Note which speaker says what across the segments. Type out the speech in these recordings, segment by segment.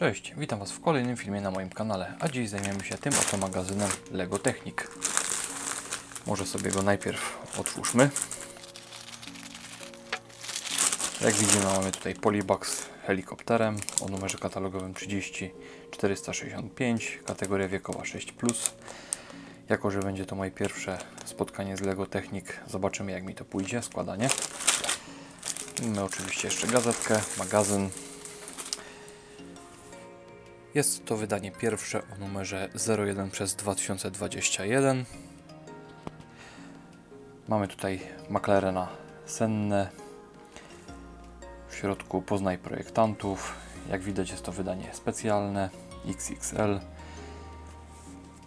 Speaker 1: Cześć, witam Was w kolejnym filmie na moim kanale, a dziś zajmiemy się tym oto magazynem LEGO Technic. Może sobie go najpierw otwórzmy. Jak widzimy mamy tutaj Polybag z helikopterem o numerze katalogowym 30465, kategoria wiekowa 6+. Jako, że będzie to moje pierwsze spotkanie z LEGO Technic, zobaczymy jak mi to pójdzie, składanie. Mamy oczywiście jeszcze gazetkę, magazyn, jest to wydanie pierwsze o numerze 01 przez 2021. Mamy tutaj McLarena Senne. W środku poznaj projektantów. Jak widać jest to wydanie specjalne XXL.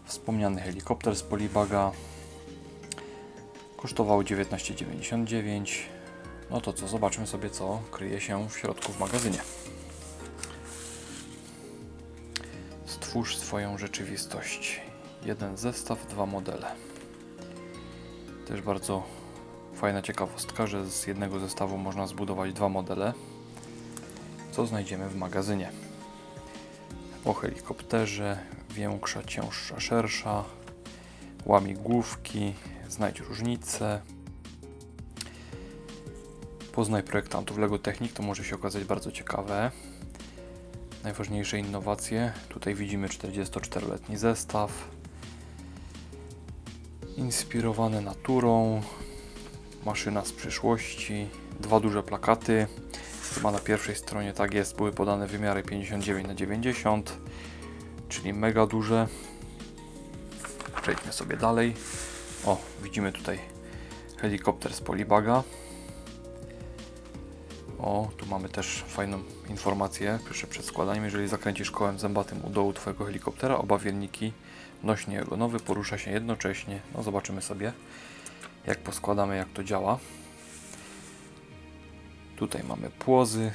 Speaker 1: Wspomniany helikopter z Polibaga. Kosztował 19,99. No to co, zobaczmy sobie co kryje się w środku w magazynie. Stwórz swoją rzeczywistość. Jeden zestaw, dwa modele. Też bardzo fajna ciekawostka, że z jednego zestawu można zbudować dwa modele, co znajdziemy w magazynie. O helikopterze, większa, cięższa, szersza, łamigłówki, znajdź różnice. Poznaj projektantów LEGO Technik, to może się okazać bardzo ciekawe najważniejsze innowacje. Tutaj widzimy 44-letni zestaw. Inspirowany naturą. Maszyna z przyszłości. Dwa duże plakaty. Chyba na pierwszej stronie tak jest, były podane wymiary 59 na 90 czyli mega duże. Przejdźmy sobie dalej. O, widzimy tutaj helikopter z Polibaga. O, tu mamy też fajną informację jeszcze przed składaniem. Jeżeli zakręcisz kołem zębatym u dołu Twojego helikoptera, oba wierniki nośnie nowy porusza się jednocześnie. No zobaczymy sobie, jak poskładamy, jak to działa. Tutaj mamy płozy.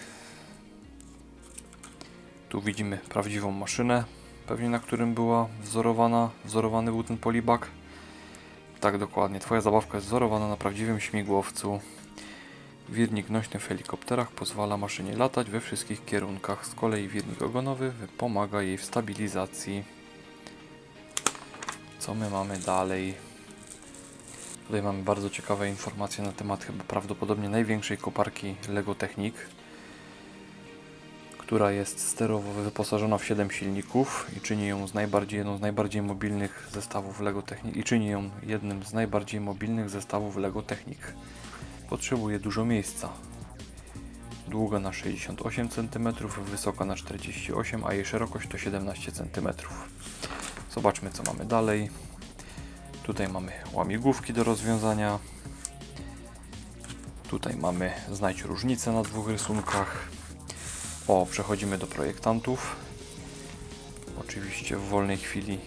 Speaker 1: Tu widzimy prawdziwą maszynę, pewnie na którym była wzorowana, wzorowany był ten polibak. Tak dokładnie, Twoja zabawka jest wzorowana na prawdziwym śmigłowcu. Wirnik nośny w helikopterach pozwala maszynie latać we wszystkich kierunkach. Z kolei wirnik ogonowy pomaga jej w stabilizacji. Co my mamy dalej? Tutaj mamy bardzo ciekawe informacje na temat chyba prawdopodobnie największej koparki LEGO Technic, która jest sterowo wyposażona w 7 silników i czyni ją z najbardziej, jedną z najbardziej mobilnych zestawów LEGO Technic i czyni ją jednym z najbardziej mobilnych zestawów LEGO Technic potrzebuje dużo miejsca. Długa na 68 cm, wysoka na 48 a jej szerokość to 17 cm. Zobaczmy co mamy dalej. Tutaj mamy łamigłówki do rozwiązania. Tutaj mamy znajdź różnicę na dwóch rysunkach. O, przechodzimy do projektantów. Oczywiście w wolnej chwili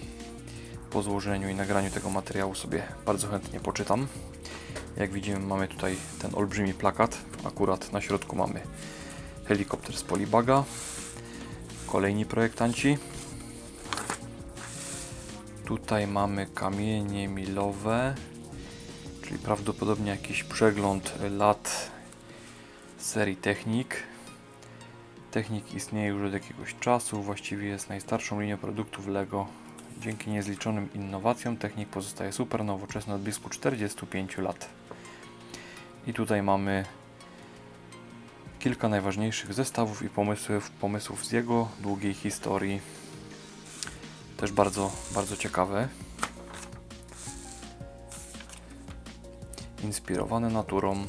Speaker 1: po złożeniu i nagraniu tego materiału sobie bardzo chętnie poczytam. Jak widzimy mamy tutaj ten olbrzymi plakat. Akurat na środku mamy helikopter z Polibaga. Kolejni projektanci. Tutaj mamy kamienie milowe, czyli prawdopodobnie jakiś przegląd lat serii Technik. Technik istnieje już od jakiegoś czasu, właściwie jest najstarszą linią produktów LEGO. Dzięki niezliczonym innowacjom Technik pozostaje super nowoczesny od blisku 45 lat. I tutaj mamy kilka najważniejszych zestawów i pomysłów, pomysłów z jego długiej historii. Też bardzo, bardzo ciekawe. Inspirowane naturą.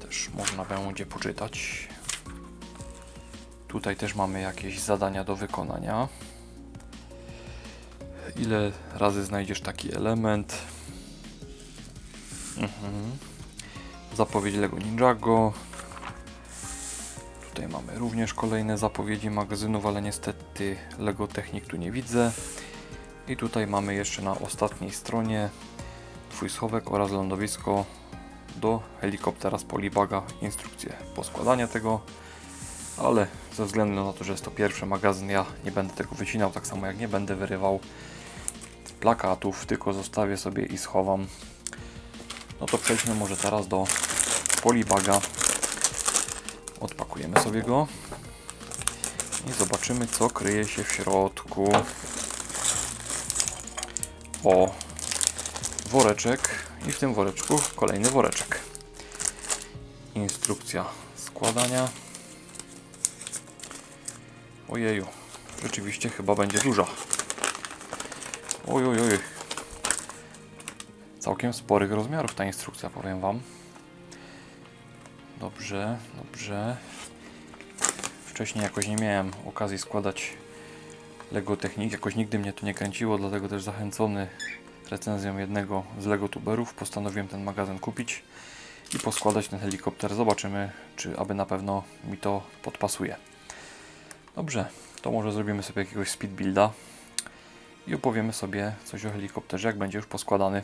Speaker 1: Też można będzie poczytać. Tutaj też mamy jakieś zadania do wykonania. Ile razy znajdziesz taki element? Mhm. Zapowiedź Lego Ninjago. Tutaj mamy również kolejne zapowiedzi magazynów, ale niestety Lego Technik tu nie widzę. I tutaj mamy jeszcze na ostatniej stronie Twój schowek oraz lądowisko do helikoptera z Polibaga. Instrukcje poskładania tego, ale ze względu na to, że jest to pierwszy magazyn, ja nie będę tego wycinał, tak samo jak nie będę wyrywał plakatów, tylko zostawię sobie i schowam no to przejdźmy może teraz do polibaga. Odpakujemy sobie go. i zobaczymy co kryje się w środku. O, woreczek i w tym woreczku kolejny woreczek. Instrukcja składania. Ojeju, rzeczywiście chyba będzie duża. Oj, oj, oj. Całkiem sporych rozmiarów ta instrukcja, powiem Wam. Dobrze, dobrze. Wcześniej jakoś nie miałem okazji składać Lego Technik. Jakoś nigdy mnie to nie kręciło, dlatego też zachęcony recenzją jednego z Lego tuberów postanowiłem ten magazyn kupić i poskładać ten helikopter. Zobaczymy, czy aby na pewno mi to podpasuje. Dobrze, to może zrobimy sobie jakiegoś speed builda i opowiemy sobie coś o helikopterze, jak będzie już poskładany.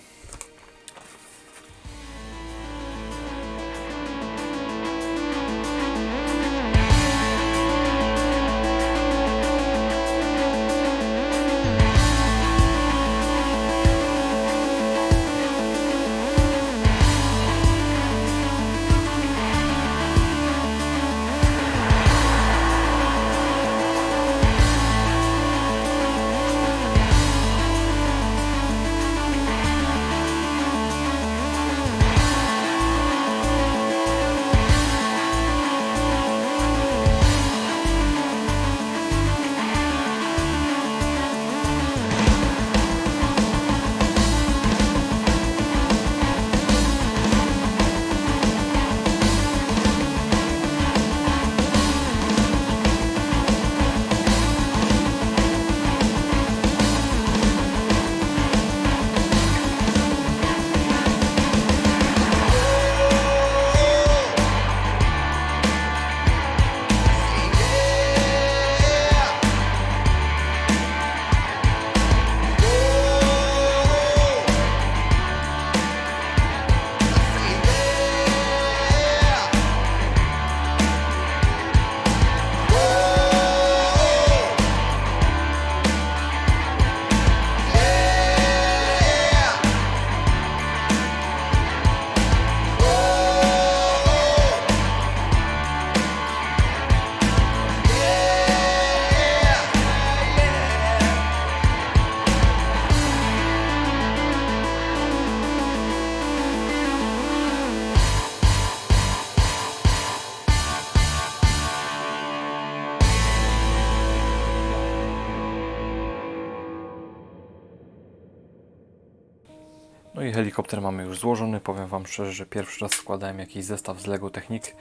Speaker 1: No i helikopter mamy już złożony. Powiem Wam szczerze, że pierwszy raz składałem jakiś zestaw z Lego Technik,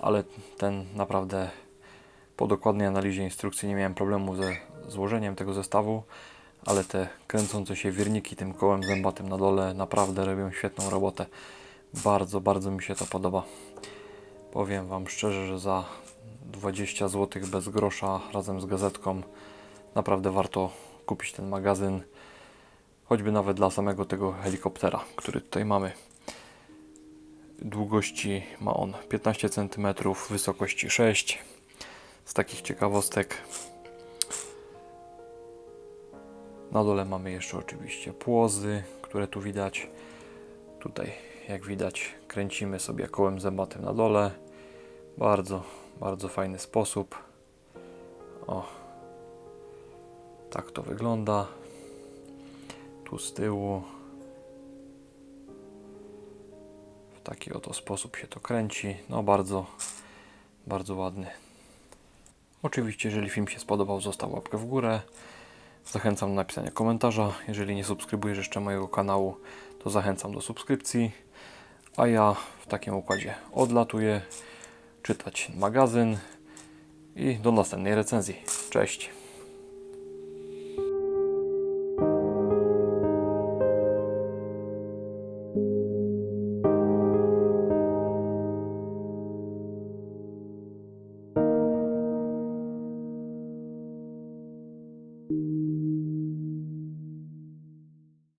Speaker 1: ale ten naprawdę po dokładnej analizie instrukcji nie miałem problemu ze złożeniem tego zestawu, ale te kręcące się wirniki tym kołem zębatym na dole naprawdę robią świetną robotę. Bardzo, bardzo mi się to podoba. Powiem Wam szczerze, że za 20 zł bez grosza razem z gazetką naprawdę warto kupić ten magazyn choćby nawet dla samego tego helikoptera, który tutaj mamy. Długości ma on 15 cm, wysokości 6 z takich ciekawostek. Na dole mamy jeszcze oczywiście płozy, które tu widać. Tutaj, jak widać, kręcimy sobie kołem zębatym na dole. Bardzo, bardzo fajny sposób. O, tak to wygląda tu z tyłu. W taki oto sposób się to kręci. No bardzo, bardzo ładny. Oczywiście, jeżeli film się spodobał, zostaw łapkę w górę. Zachęcam do napisania komentarza. Jeżeli nie subskrybujesz jeszcze mojego kanału, to zachęcam do subskrypcji. A ja w takim układzie odlatuję czytać magazyn i do następnej recenzji. Cześć!